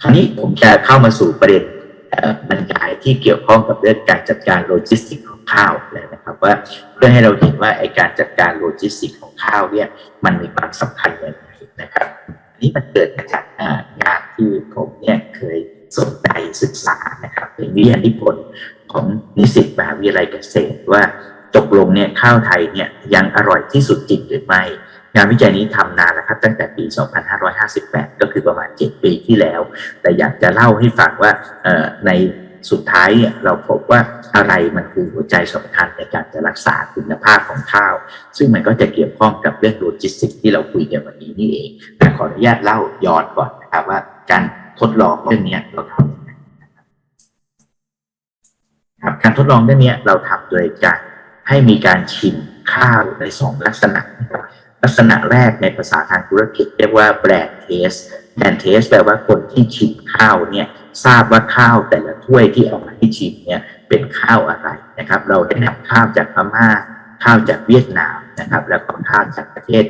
คราวนี้ผมจะเข้ามาสู่ประเด็นบรรยายที่เกี่ยวข้องกับเรื่องการจัดการโลจิสติกของข้าวเลยนะครับว่าเพื่อให้เราเห็นว่าไอการจัดการโลจิสติกของข้าวเนี่ยมันมีความสำคัญอย่างไรนะครับนนี้มันเกิดมาจากงานที่ผมเนี่ยเคยสนใจศึกษานะครับเป็นวิทยานิพนธ์ของนิสิตมหาวิทยาลัยเกษตรว่าตกลงเนี่ยข้าวไทยเนี่ยยังอร่อยที่สุดจริงหรือไม่ งานวิจัยนี้ทำนานแล้วครับ ตั้งแต่ปี 2558 ก็คือประมาณ 7 ปีที่แล้ว แต่อยากจะเล่าให้ฟังว่าในสุดท้ายเนี่ยเราพบว่าอะไรมันคือหัวใจสำคัญในการจะรักษาคุณภาพของข้าว ซึ่งมันก็จะเกี่ยวข้องกับเรื่องโลจิสติกที่เราคุยกันวันนี้นี่เองแต่ขออนุญาตเล่าย้อนก่อนนะครับว่าการทดลองเรื่องนี้เราทำยังไงนะครับการทดลองเรื่องนี้เราทำโดยการให้มีการชิมข้าวในสองลักษณะนะครับ ลักษณะแรกในภาษาทางธุรกิจเรียกว่าแบรนด์เทสแบรนด์เทสแปลว่าคนที่ชิมข้าวเนี่ยทราบว่าข้าวแต่ละถ้วยที่เอามาให้ชิมเนี่ยเป็นข้าวอะไรนะครับ เราได้นำข้าวจากพม่าข้าวจากเวียดนามนะครับ แล้วก็ข้าวจากประเทศ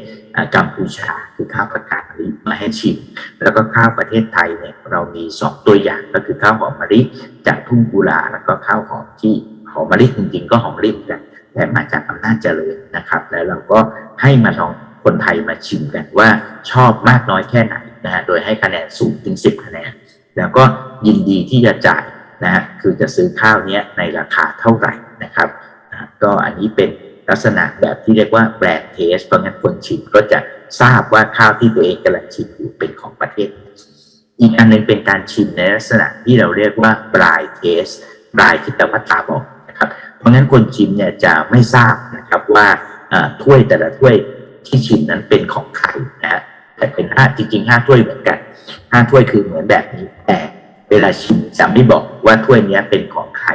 กัมพูชาคือข้าวประกาศมมาให้ชิม แล้วก็ข้าวประเทศไทยเนี่ยเรามีสองตัวอย่างก็คือข้าวหอมมะลิจากทุ่งกุลาแล้วก็ข้าวหอมที่หอมมะลิจริงๆ ก็หอมมะลิเหมือนกันแต่มาจากอำนาจเจริญนะครับ แล้วเราก็ให้มาลอง คนไทยมาชิมกันว่าชอบมากน้อยแค่ไหนนะฮะโดยให้คะแนนสูงถึง 10 คะแนน แล้วก็ยินดีที่จะจ่ายนะฮะคือจะซื้อข้าวเนี้ยในราคาเท่าไหร่นะครับอ่าก็อันนี้เป็นลักษณะแบบที่เรียกว่าแบรนด์เทสเพราะงั้นคนชิมก็จะทราบว่าข้าวที่ตัวเองกำลังชิมอยู่เป็นของประเทศ อีกอันหนึงเป็นการชิมในลักษณะที่เราเรียกว่าบรายเทสบรายที่แปลว่าตาบอกนะครับ เพราะงั้นคนชิมเนี่ยจะไม่ทราบนะครับว่าถ้วยแต่ละถ้วย ที่ชิมนั้นเป็นของใครนะฮะแต่เป็นห้าจริงๆห้าถ้วยเหมือนกันห้าถ้วยคือเหมือนแบบนี้แต่เวลาชิมจะไม่บอกว่าถ้วยนี้เป็นของใคร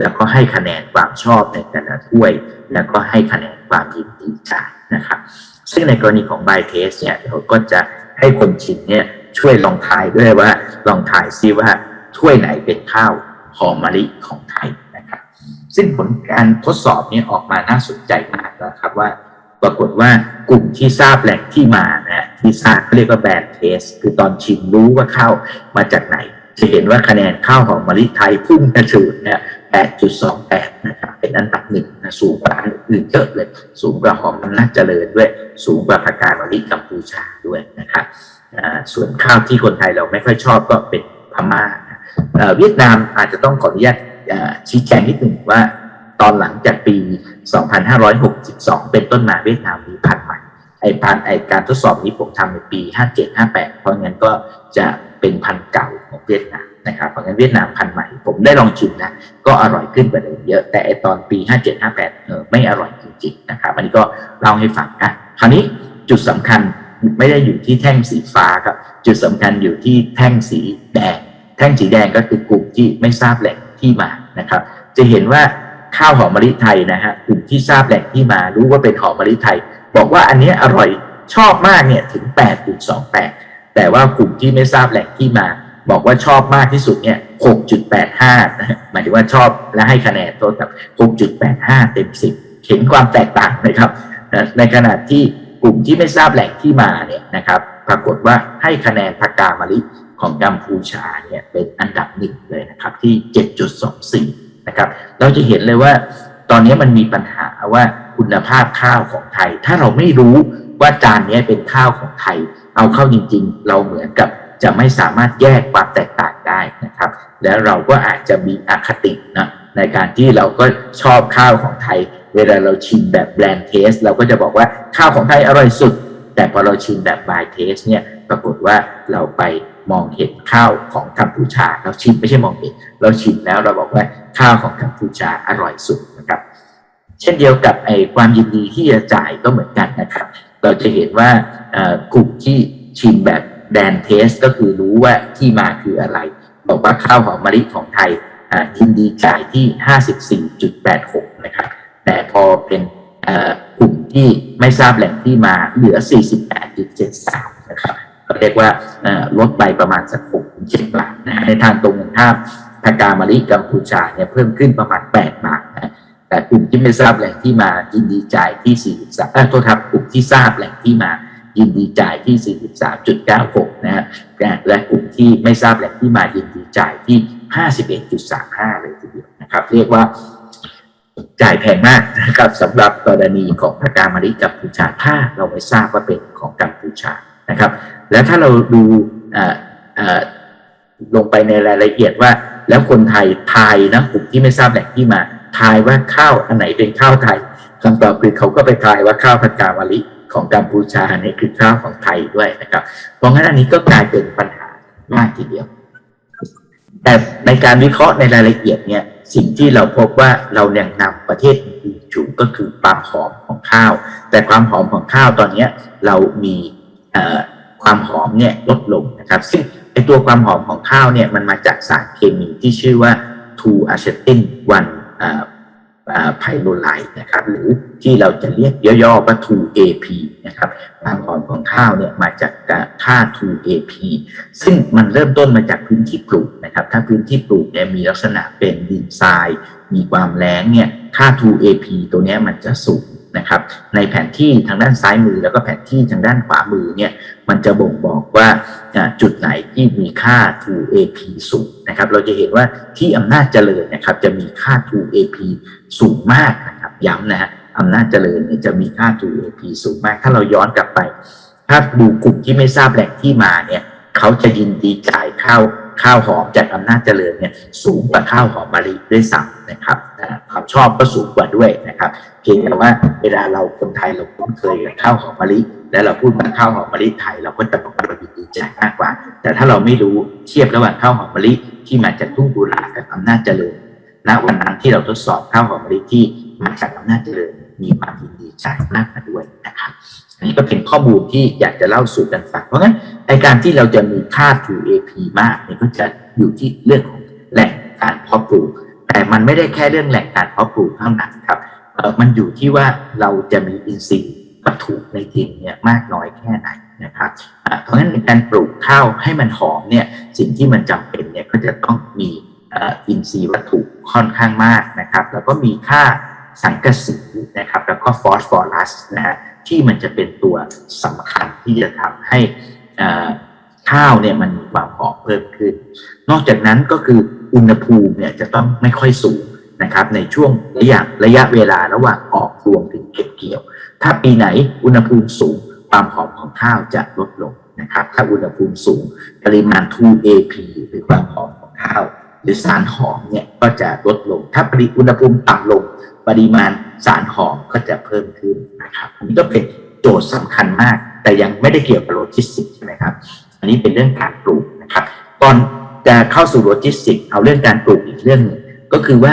แล้วก็ให้คะแนนความชอบในแต่ละถ้วย แล้วก็ให้คะแนนความยินดีจ่ายนะครับ ซึ่งในกรณีของบายเทสเนี่ยเราก็จะให้คนชิมเนี่ยช่วยลองทายด้วยว่าลองทายซิว่าถ้วยไหนเป็นข้าวหอมมะลิของไทยนะครับ ซึ่งผลการทดสอบนี้ออกมาน่าสนใจมากนะครับว่า ปรากฏว่ากลุ่มที่ทราบแหล่งที่มานะฮะที่ทราบเขาเรียกว่าแบรนด์เทสคือตอนชิมรู้ว่าข้าวมาจากไหน จะเห็นว่าคะแนนข้าวหอมมะลิไทยพุ่งกระฉูดเนี่ย8.28 นะครับ เป็นอันดับหนึ่งนะสูงกว่าอันอื่นเยอะเลย สูงกว่าหอมอำนาจเจริญด้วย สูงกว่าผักกาดมะลิกัมพูชาด้วยนะครับส่วนข้าวที่คนไทยเราไม่ค่อยชอบก็เป็นพม่านะเอ่อเวียดนามอาจจะต้องขออนุญาตชี้แจงนิดหนึ่งว่า อนหลังจากปี 2562 เป็นต้นมาเวียดนามมีพันธุ์ใหม่ไอพันไอการทดสอบนี้ผมทำในปี 57-58 เพราะงั้นก็จะเป็นพันธุ์เก่าของเวียดนามนะครับ เพราะงั้นเวียดนามพันธุ์ใหม่ ผมได้ลองชิมนะก็อร่อยขึ้นกว่าเดิมเยอะ แต่ไอตอนปี 57-58เออไม่อร่อยจริงๆนะครับ อันนี้ก็เล่าให้ฟังอะคราวนี้จุดสำคัญไม่ได้อยู่ที่แท่งสีฟ้าครับ จุดสำคัญอยู่ที่แท่งสีแดง แท่งสีแดงก็คือกลุ่มที่ไม่ทราบแหล่งที่มานะครับ จะเห็นว่า ข้าวหอมมะลิไทยนะฮะกลุ่มที่ทราบแหล่งที่มารู้ว่าเป็นหอมมะลิไทย บอกว่าอันนี้อร่อยชอบมากเนี่ยถึง 8.28 แต่ว่ากลุ่มที่ไม่ทราบแหล่งที่มา บอกว่าชอบมากที่สุดเนี่ย 6.85นะหมายถึงว่าชอบและให้คะแนนโทษกับ 6.85 เต็ม 10 เห็นความแตกต่างไหมครับ ในขณะที่กลุ่มที่ไม่ทราบแหล่งที่มาเนี่ยนะครับ ปรากฏว่าให้คะแนนผักกามะลิของกัมพูชาเนี่ยเป็นอันดับหนึ่งเลยนะครับที่ 7.24 นะครับ เราจะเห็นเลยว่าตอนนี้มันมีปัญหาว่าคุณภาพข้าวของไทย ถ้าเราไม่รู้ว่าจานนี้เป็นข้าวของไทย เอาเข้าจริง ๆ เราเหมือนกับจะไม่สามารถแยกความแตกต่างได้นะครับ แล้วเราก็อาจจะมีอคตินะในการที่เราก็ชอบข้าวของไทย เวลาเราชิมแบบแบรนด์เทส เราก็จะบอกว่าข้าวของไทยอร่อยสุด แต่พอเราชิมแบบบายเทสเนี่ยปรากฏว่าเราไป มองเห็นข้าวของกัมพูชาเราชิมไม่ใช่มองเห็น เราชิมแล้วเราบอกว่าข้าวของกัมพูชาอร่อยสุดนะครับ เช่นเดียวกับไอ้ความยินดีที่จะจ่ายก็เหมือนกันนะครับ เราจะเห็นว่ากลุ่มที่ชิมแบบแดนเทสก็คือรู้ว่าที่มาคืออะไร บอกว่าข้าวหอมมะลิของไทยอ่ายินดีจ่ายที่ 54.86 นะครับ แต่พอเป็นกลุ่มที่ไม่ทราบแหล่งที่มาเหลือ 48.73นะครับก็ เรียกว่าลดไปประมาณสัก6-7บาทนะในทางตรงกันข้ามทากามะลิกัมพูชาเนี่ยเพิ่มขึ้นประมาณ8บาทนะแต่กลุ่มที่ไม่ทราบแหล่งที่มายินดีจ่ายที่43เอ้ยโทษครับกลุ่มที่ทราบแหล่งที่มายินดีจ่ายที่ 43.96 นะฮะและกลุ่มที่ไม่ทราบแหล่งที่มายินดีจ่ายที่ 51.35 เลยทีเดียวนะครับ เรียกว่าจ่ายแพงมากนะครับสำหรับกรณีของพระกามะลิกัมพูชาถ้าเราไม่ทราบว่าเป็นของกัมพูชา นะครับ แล้วถ้าเราดูลงไปในรายละเอียดว่า แล้วคนไทยทายนะกลุ่มที่ไม่ทราบแหล่งที่มาทายว่าข้าวอันไหนเป็นข้าวไทยคำตอบคือเขาก็ไปทายว่าข้าวพันกามะลิของกัมพูชาเนี่ยคือข้าวของไทยด้วยนะครับ เพราะงั้นอันนี้ก็กลายเป็นปัญหามากทีเดียว แต่ในการวิเคราะห์ในรายละเอียดเนี่ยสิ่งที่เราพบว่าเรายังนำประเทศอื่นๆอยู่ก็คือความหอมของข้าว แต่ความหอมของข้าวตอนเนี้ยเรามี ความหอมเนี่ยลดลงนะครับ ซึ่งไอตัวความหอมของข้าวเนี่ยมันมาจากสารเคมีที่ชื่อว่า2 a c e t i n 1ไพโรไลด์นะครับหรือที่เราจะเรียกย่อๆว่า 2AP นะครับความหอมของข้าวเนี่ยมาจากค่า 2AP ซึ่งมันเริ่มต้นมาจากพื้นที่ปลูกนะครับถ้าพื้นที่ปลูกเนี่ยมีลักษณะเป็นดินทราย มีความแล้งเนี่ยค่า 2AP ตัวนี้มันจะสูง นะครับ ในแผนที่ทางด้านซ้ายมือ แล้วก็แผนที่ทางด้านขวามือเนี่ยมันจะบ่งบอกว่าจุดไหนที่มีค่า 2AP สูงนะครับ เราจะเห็นว่าที่อำนาจเจริญนะครับ จะมีค่า 2AP สูงมากนะครับ ย้ำนะฮะอำนาจเจริญเนี่ยจะมีค่า 2AP สูงมาก ถ้าเราย้อนกลับไป ถ้าดูกลุ่มที่ไม่ทราบแหล่งที่มาเนี่ยเขาจะยินดีจ่ายเข้า ข้าวหอมจากอำนาจเจริญเนี่ยสูงกว่าข้าวหอมมะลิด้วยซ้ำนะครับความชอบก็สูงกว่าด้วยนะครับ เพียงแต่ว่าเวลาเราคนไทยเราคุ้นเคยกับข้าวหอมมะลิ และเราพูดว่าข้าวหอมมะลิไทยเราก็จะบอกว่าเราดีจ่ายมากกว่า แต่ถ้าเราไม่รู้เทียบระหว่างข้าวหอมมะลิที่มาจากทุ่งกุลากับอำนาจเจริญณวันนั้นที่เราทดสอบข้าวหอมมะลิที่มาจากอำนาจเจริญมีความยินดีจ่ายมากกว่าด้วยนะครับอันนี้ก็เป็นข้อมูลที่อยากจะเล่าสู่กันฟังเพราะงั้นในการที่เราจะมีค่า 2AP มากเนี่ยก็จะอยู่ที่เรื่องของแหล่งการเพาะปลูก แต่มันไม่ได้แค่เรื่องแหล่งการเพาะปลูกเท่านั้นครับมันอยู่ที่ว่าเราจะมีอินทรีย์วัตถุในดินเนี่ยมากน้อยแค่ไหนนะครับ เพราะฉะนั้นในการปลูกข้าวให้มันหอมเนี่ยสิ่งที่มันจำเป็นเนี่ยก็จะต้องมีอินทรีย์วัตถุค่อนข้างมากนะครับ แล้วก็มีค่าสังกะสีนะครับ แล้วก็ฟอสฟอรัสนะฮะ ที่มันจะเป็นตัวสำคัญที่จะทำให้ข้าวเนี่ยมันมีความหอมเพิ่มขึ้น นอกจากนั้นก็คืออุณหภูมิเนี่ยจะต้องไม่ค่อยสูงนะครับในช่วงระยะระยะเวลาระหว่างออกรวงถึงเก็บเกี่ยว ถ้าปีไหนอุณหภูมิสูงความหอมของข้าวจะลดลงนะครับ ถ้าอุณหภูมิสูงปริมาณ 2AP หรือความหอมของข้าว หรือสารหอมเนี่ยก็จะลดลง ถ้าปริอุณหภูมิต่ำลง ปริมาณสารหอมก็จะเพิ่มขึ้นนะครับอันนี้ก็เป็นโจทย์สำคัญมาก แต่ยังไม่ได้เกี่ยวกับโลจิสติกใช่ไหมครับ อันนี้เป็นเรื่องการปลูกนะครับก่อนจะเข้าสู่โลจิสติกเอาเรื่องการปลูกอีกเรื่องนึงก็คือว่า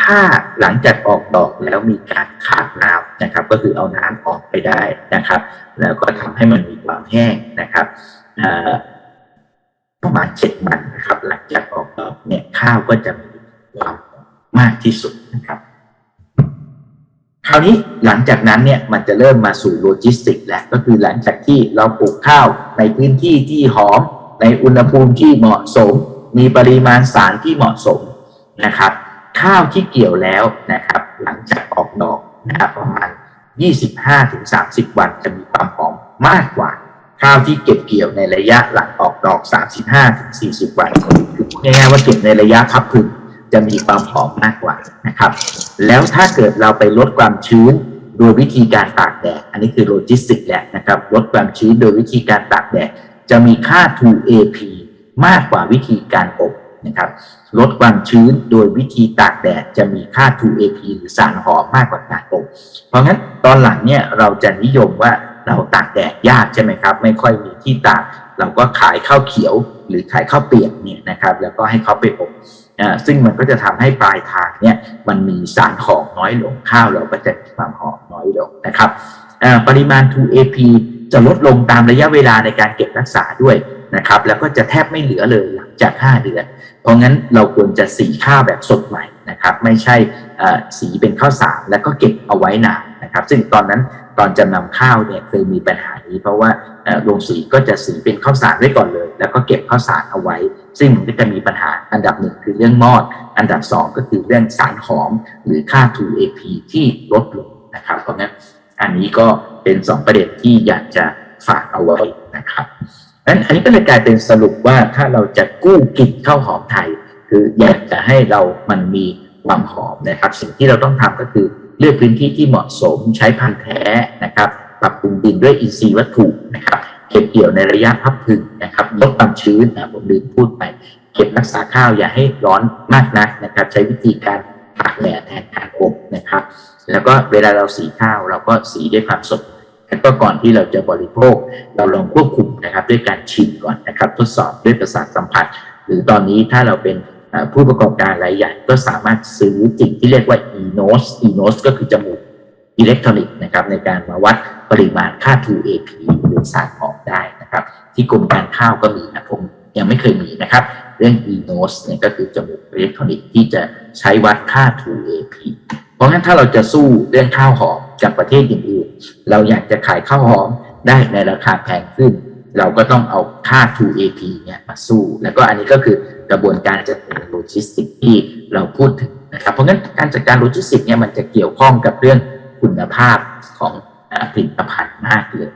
ถ้าหลังจากออกดอกแล้วมีการขาดน้ำนะครับ ก็คือเอาน้ำออกไปได้นะครับ แล้วก็ทำให้มันมีความแห้งนะครับ มาณเจ็ดวันนะครับหลังจากออกดอกเนี่ยข้าวก็จะมีความมากที่สุดนะครับ คราวนี้หลังจากนั้นเนี่ยมันจะเริ่มมาสู่โลจิสติกแล้วก็คือหลังจากที่เราปลูกข้าวในพื้นที่ที่หอม ในอุณหภูมิที่เหมาะสม มีปริมาณสารที่เหมาะสมนะครับ ข้าวที่เกี่ยวแล้วนะครับ หลังจากออกดอกนะครับประมาณ 25-30 วันจะมีความหอมมากกว่า ข้าวที่เก็บเกี่ยวในระยะหลังออกดอก 35-40 วันคือง่ายๆว่าเก็บในระยะพับพึงจะมีความหอมมากกว่านะครับ แล้วถ้าเกิดเราไปลดความชื้นโดยวิธีการตากแดด อันนี้คือโลจิสติกแหละนะครับ ลดความชื้นโดยวิธีการตากแดด จะมีค่า 2AP มากกว่าวิธีการอบนะครับ ลดความชื้นโดยวิธีตากแดดจะมีค่า 2AP หรือสารหอมมากกว่าการอบ เพราะงั้นตอนหลังเนี่ยเราจะนิยมว่า เราตากแดดยากใช่ไหมครับ ไม่ค่อยมีที่ตากเราก็ขายข้าวเขียวหรือขายข้าวเปียกเนี่ยนะครับ แล้วก็ให้เขาไปอบซึ่งมันก็จะทำให้ปลายทางเนี่ยมันมีสารหอมน้อยลงข้าวเราก็จะมีความหอมน้อยลงนะครับปริมาณ 2AP จะลดลงตามระยะเวลาในการเก็บรักษาด้วยนะครับ แล้วก็จะแทบไม่เหลือเลยหลังจาก 5 เดือน เพราะงั้นเราควรจะสีข้าวแบบสดใหม่นะครับ ไม่ใช่สีเป็นข้าวสารแล้วก็เก็บเอาไว้นานนะครับ ซึ่งตอนนั้น ตอนจำนำข้าวเนี่ยเคยมีปัญหานี้ เพราะว่าโรงสีก็จะสีเป็นข้าวสารไว้ก่อนเลย แล้วก็เก็บข้าวสารเอาไว้ ซึ่งมันก็จะมีปัญหาอันดับหนึ่งคือเรื่องมอด อันดับสองก็คือเรื่องสารหอมหรือค่า 2AP ที่ลดลงนะครับเพราะงั้นอันนี้ก็เป็น2ประเด็นที่อยากจะฝากเอาไว้นะครับนั้นอันนี้ก็เลยกลายเป็นสรุปว่าถ้าเราจะกู้กินข้าวหอมไทย คืออยากจะให้เรามันมีความหอมนะครับ สิ่งที่เราต้องทำก็คือ เลือกพื้นที่ที่เหมาะสมใช้พันธุ์แท้นะครับ ปรับปรุงดินด้วยอินทรีย์วัตถุนะครับ เก็บเกี่ยวในระยะพับผึ่งนะครับลดความชื้นนะผมลืมพูดไป เก็บรักษาข้าวอย่าให้ร้อนมากนักนะครับ ใช้วิธีการตากแดดแทนการอบนะครับ แล้วก็เวลาเราสีข้าวเราก็สีด้วยความสดแล้วก็ก่อนที่เราจะบริโภค เราลองควบคุมนะครับ ด้วยการชิมก่อนนะครับ ทดสอบด้วยประสาทสัมผัส หรือตอนนี้ถ้าเราเป็น ผู้ประกอบการรายใหญ่ก็สามารถซื้อสิ่งที่เรียกว่า e-nose e-nose ก็คือจมูกอิเล็กทรอนิกส์นะครับในการมาวัดปริมาณค่า 2AP หรือสารหอมได้นะครับ ที่กรมการข้าวก็มีนะผมยังไม่เคยมีนะครับ เรื่อง e-nose เนี่ยก็คือจมูกอิเล็กทรอนิกส์ที่จะใช้วัดค่า 2AP เพราะงั้นถ้าเราจะสู้เรื่องข้าวหอมกับประเทศอื่นๆเราอยากจะขายข้าวหอมได้ในราคาแพงขึ้น เราก็ต้องเอาค่า 2AP เนี่ยมาสู้ แล้วก็อันนี้ก็คือ กระบวนการจัดการโลจิสติกที่เราพูดถึงนะครับ เพราะงั้นการจัดการโลจิสติกเนี่ยมันจะเกี่ยวข้องกับเรื่องคุณภาพของผลิตภัณฑ์มากเลย